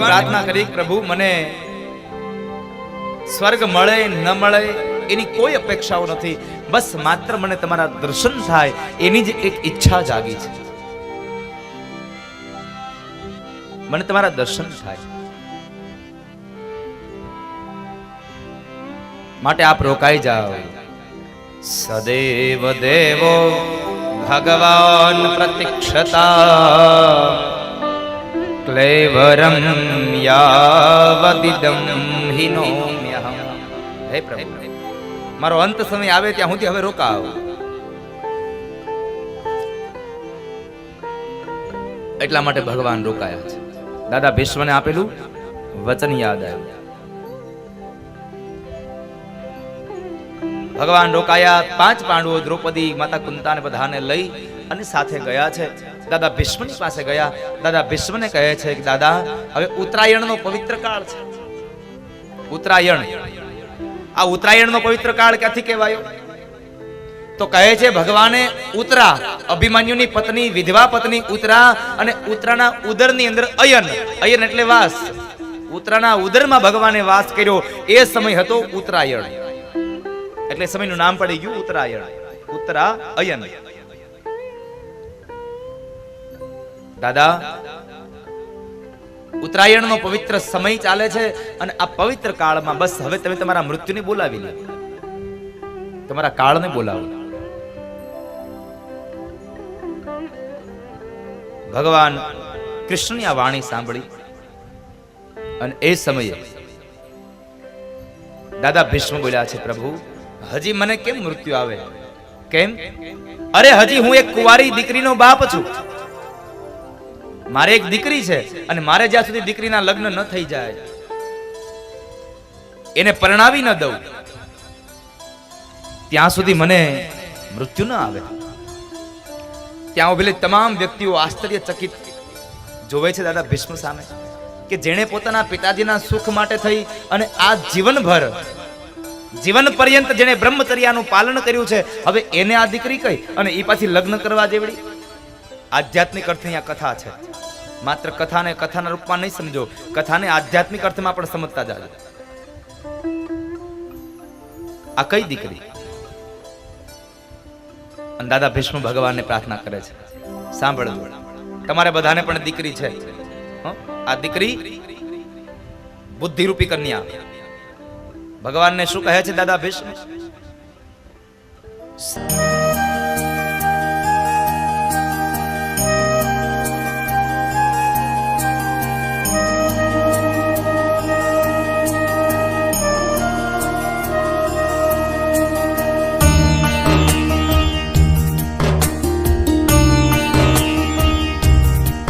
ભગવાનને પ્રાર્થના કરી પ્રભુ મને સ્વર્ગ મળે ન મળે એની કોઈ અપેક્ષાઓ નથી. બસ માત્ર મને તમારા દર્શન થાય એની જ એક ઈચ્છા જાગી છે. મને તમારા દર્શન થાય. માટે આપ રોકાઈ જાઓ. સદેવ દેવો ભગવાન પ્રતિક્ષતા. ક્લેવરમ યાવદિદમ હિનોમ્યહમ હે પ્રભુ મારો અંત સમય આવે ત્યાં હું હવે રોકાવ એટલા માટે ભગવાન રોકાયા છે। દાદા ભીષ્મને આપેલું વચન યાદ આવ્યું। ભગવાન રોકાયા, પાંચ પાંડવો દ્રૌપદી, માતા કુંતાને બધાને લઈ અને સાથે ગયા છે। દાદા ભીષ્મની પાસે ગયા. દાદા ભીષ્મને કહે છે કે, દાદા, હવે ઉત્તરાયણનો પવિત્ર કાળ છે. ઉત્તરાયણ. આ ઉત્તરાયણનો પવિત્ર કાળ ક્યાંથી કહેવાયો? તો કહે છે, ભગવાને ઉતરા, અભિમન્યુની પત્ની, વિધવા પત્ની ઉતરા અને ઉતરાના ઉદરની અંદર અયન. અયન એટલે વાસ. ઉતરાના ઉદરમાં ભગવાને વાસ કર્યો. એ સમય હતો ઉત્તરાયણ. એટલે સમયનું નામ પડી ગયું ઉત્તરાયણ. ઉત્તરા અયન. દાદા, ઉત્તરાયણનો પવિત્ર સમય ચાલે છે અને આ પવિત્ર કાળમાં બસ હવે તમે તમારા મૃત્યુને બોલાવી લો. તમારા કાળને બોલાવો. ભગવાન કૃષ્ણની આ વાણી સાંભળી અને એ સમયે દાદા ભીષ્મ બોલ્યા છે, પ્રભુ, હજી મને કેમ મૃત્યુ આવે? કેમ? અરે હજી હું એક કુંવારી દીકરીનો બાપ છું. મારે એક દીકરી છે અને મારે જ્યાં સુધી દીકરીના લગ્ન ન થઈ જાય, એને પરણાવી ન દઉં. ત્યાં સુધી મને મૃત્યુ ન આવે. ત્યાં ઉભેલી તમામ વ્યક્તિઓ આશ્ચર્યચકિત જોવે છે દાદા ભીષ્મ સામે, કે જેણે પોતાના પિતાજીના સુખ માટે થઈ અને આ જીવનભર, જીવન પર્યંત જેણે બ્રહ્મચર્યાનું પાલન કર્યું છે, હવે એને આ દીકરી કઈ? અને એ પાછી લગ્ન કરવા જેવડી? આધ્યાત્મિક અર્થની આ કથા છે. માત્ર કથાને કથાના રૂપમાં નહીં સમજો, કથાને આધ્યાત્મિક અર્થમાં પણ સમજતા જાજો આ કઈ દીકરી? દાદા ભીષ્મ ભગવાનને પ્રાર્થના કરે છે. સાંભળજો તમારે બધાને પણ દીકરી છે? આ દીકરી બુદ્ધિરૂપી કન્યા. ભગવાનને શું કહે છે દાદા ભીષ્મ?